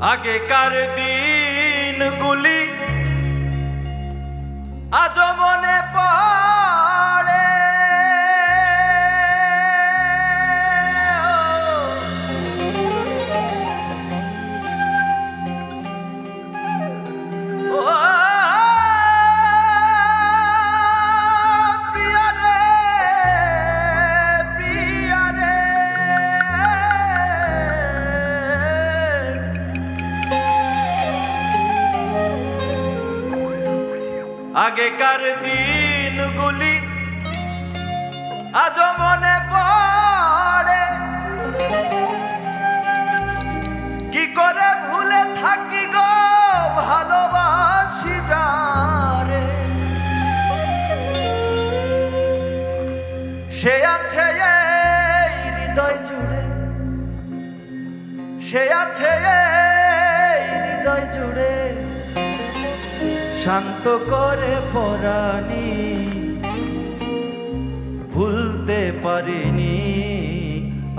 আগেকার দিনগুলি আজ মনে পড়ে। আগেকার দিনগুলি আজ মনে পড়ে। কি করে ভুলে থাকি গো ভালোবাসি যারে? সে আছে হৃদয় জুড়ে। সে আছে হৃদয় জুড়ে। শান্ত করে পরানি ভুলতে পারিনি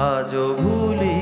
আজও ভুলিনি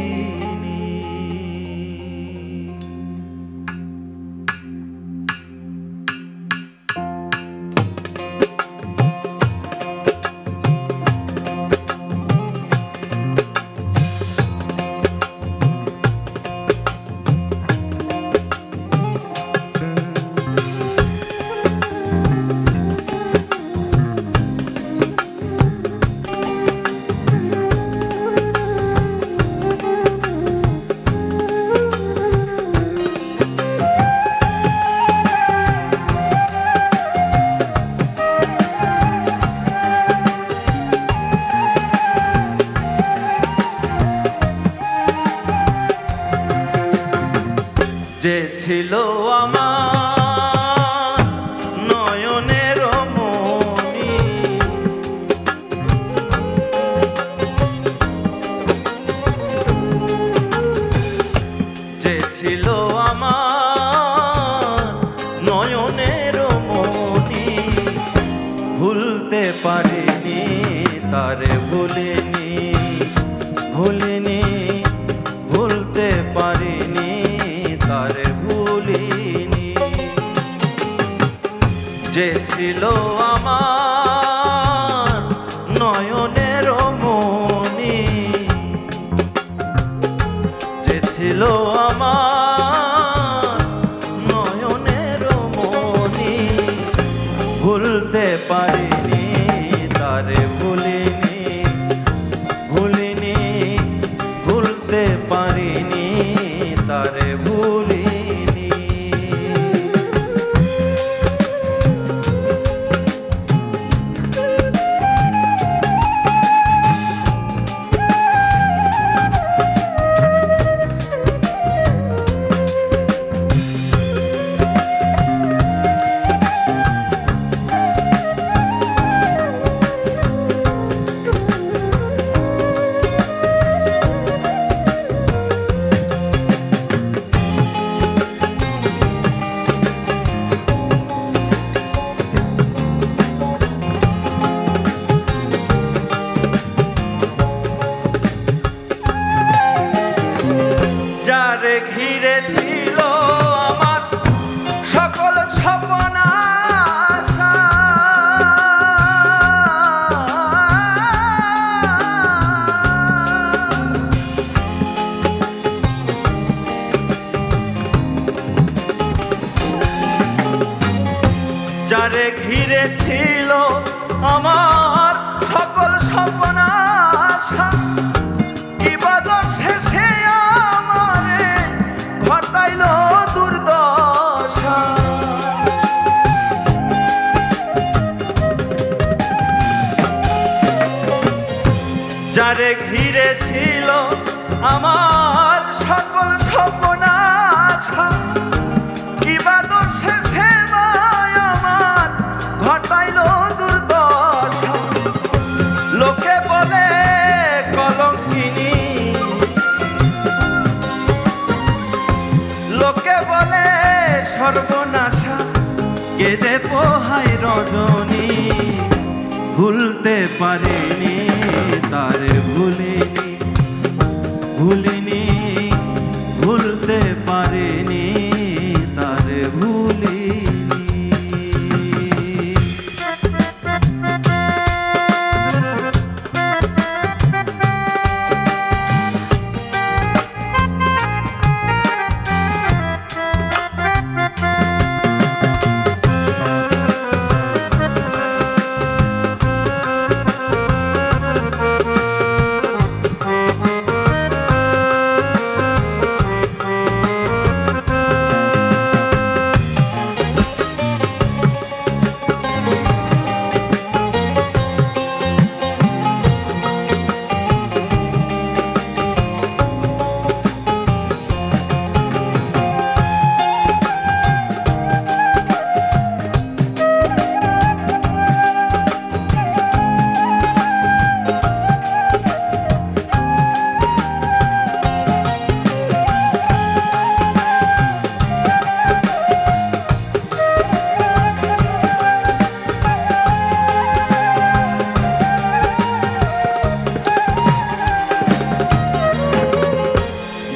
যে ছিল আমার নয়নের মনি যে ছিল আমার নয়নের মনি ভুলতে পারিনি, তারে ভুলিনি ভুলিনি, ভুলতে পারিনি। ছিল আমার নয়নের মনি যে ছিল আমার যারে ঘিরে ছিল আমার সকল স্বপ্ন। তারে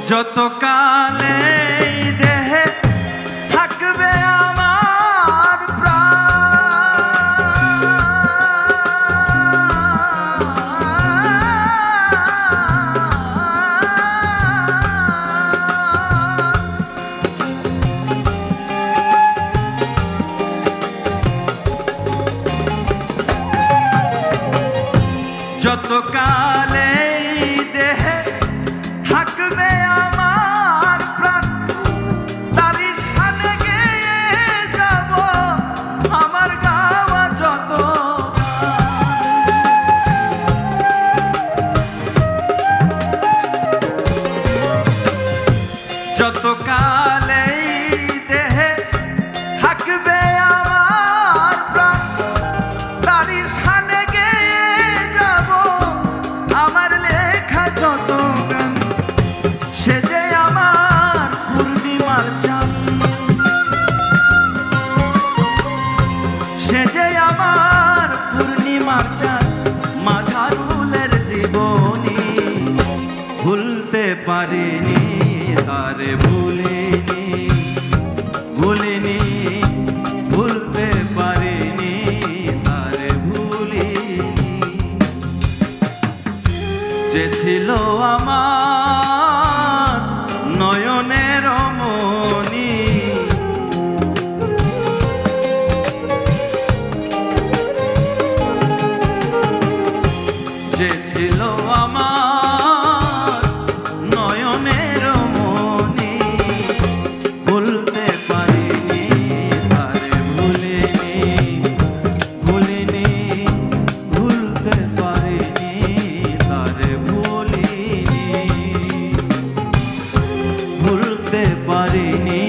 যত কালে দেহে থাকবে আমার যত কাল জীবনে ভুলতে পারিনি তারে ভুলিনি ভুলিনি ভুলতে পারিনি তারে ভুলিনি যে ছিল আমার নয়নেরও তোমারে নিয়ে